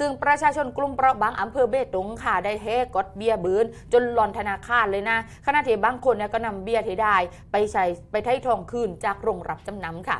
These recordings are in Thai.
ซึ่งประชาชนกลุ่มเปราะบางอำเภอเบตงค่ะได้เฮกดเบียร์บืน จนหลอนธนาคารเลยนะขณะที่บางคนเนี่ยก็นำเบียร์ที่ได้ ไปใช้ไปไถ่ทองคืนจากโรงรับจำนำค่ะ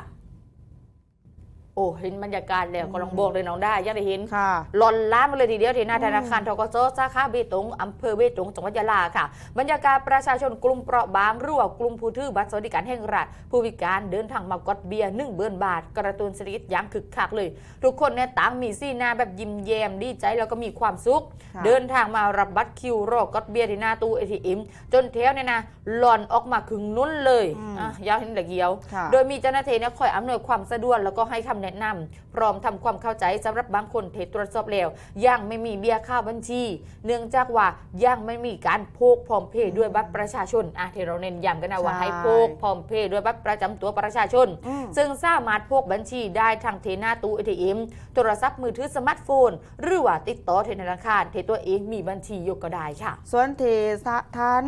อ้เห็นบรรยากาศแล้วก็ลองบอกเลยน้องได้อยังได้เห็นค่ะหลอนล้านมาเลยทีเดียวที่หน้าธนาคารทกสสาขาเบตงอำเภอเบตงจังหวัดยะลาค่ะ บรรยากาศประชาชนกลุ่มเปราะบางหรือว่ากลุ่มผู้ถือบัตรสวัสดิการแห่งรัฐ ผู้พิการเดินทางมากดเบียร์หนึ่งเบือนบาท กระตุ้นเศรษฐกิจอย่างคึกคักเลย ทุกคนเนี่ยต่างมีสีหน้าแบบยิ้มแย้มดีใจแล้วก็มีความสุขค่ะเดินทางมารับบัตรคิวรอกดเบียร์ที่หน้าตู้เอทีเอ็มจนแถวเนี่ยนะหลอนออกมาครึ่งนุ่นเลยอืมอะยาวเห็นเหลือเกียวค่ะโดยมีเจ้าหน้าที่เนี่ยคอยอำนวยความสะดวกแล้วก็ให้คำแนะนำพร้อมทำความเข้าใจสำหรับบางคนที่ตรวจสอบแล้วยังไม่มีเบี้ยค่าบัญชี เนื่องจากว่ายังไม่มีการโพกพร้อมเพย์ด้วยบัตรประชาชนอะที่เราเน้นย้ำกันนะว่าใช่ให้โพกพร้อมเพย์ด้วยบัตรประจำตัวประชาชนอืมซึ่งสามารถพกบัญชีได้ทางเทหน้าตู้ ATM โทรศัพท์มือถือสมาร์ทโฟน หรือว่าติดต่อธนาคารที่ตัวเองมีบัญชีอยู่ก็ได้ค่ะ ส่วนเทสถาน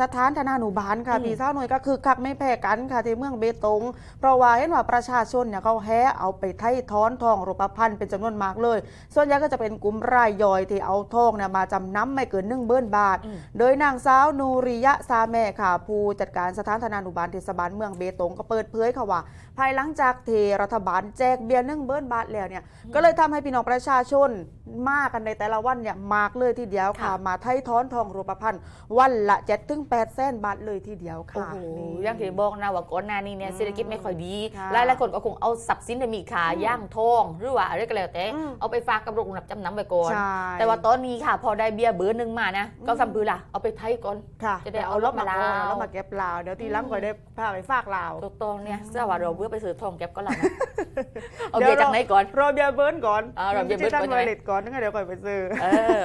สถานธนานุบาลค่ะอืมพี่เศร้าหน่วยก็คือคักไม่แพ้กันค่ะที่เมืองเบตง เพราะว่าเห็นว่าประชาชนเนี่ยเขาแห่เอาไปไถ่ท้อนทองรูปพรรณเป็นจำนวนมากเลย ส่วนใหญ่ก็จะเป็นกลุ่มรายย่อยที่เอาทองเนี่ยมาจำนำไม่เกินหนึ่งเบิ้นบาทอืมโดยนางสาวนูริยะซาแม่ค่ะ ผู้จัดการสถานธนานุบาลเทศบาลเมืองเบตงก็เปิดเผยค่ะว่า ภายหลังจากเทรัฐบาลแจกเบียร์หนึ่งเบิ้นบาทแล้วเนี่ยก็เลยทำให้พี่น้องประชาชนมากันในแต่ละวันเนี่ยมากเลยทีเดียวค่ะค่ะมาไถ่ท้อนทองรูปพรรณวันละเจ็ดถึงแปดแสนบาทเลยทีเดียวโอ้ค่ะโหนี่ อย่างที่บอกนะว่าก่อนหน้านี้เนี่ยอืมเศรษฐกิจไม่ค่อยดีค่ะหลายหลายๆคนก็คงเอาทรัพย์สินที่มีค่าย่างทองหรือว่าอะไรก็แล้วแต่อืม เอาไปฝากกับโรงรับจำนำไปก่อน ใช่แต่ว่าตอนนี้ค่ะ พอได้เบียร์เบอร์หนึ่งมานะ ก็ทำพือล่ะ เอาไปไทยก่อน ค่ะจะได้เอารถมาลาวเอารถมาเก็บลาวเดี๋ยวทีหลังอืมก็ได้พาไปฝากลาวถูกต้องเนี่ยเสื้อว่าเราเบื่อไปซื้อทองแก็บก็แล้วนะเอาเดี๋เบียยวร์จากไหนก่อน รอเบียร์เบิร์นก่อนอ่ารอเบียร์เบิร์นก่อนดิจิทัลใช่ไหมวอลเล็ตก่อนนึกว่าเดี๋ยวก่อนไปซื้อ เออ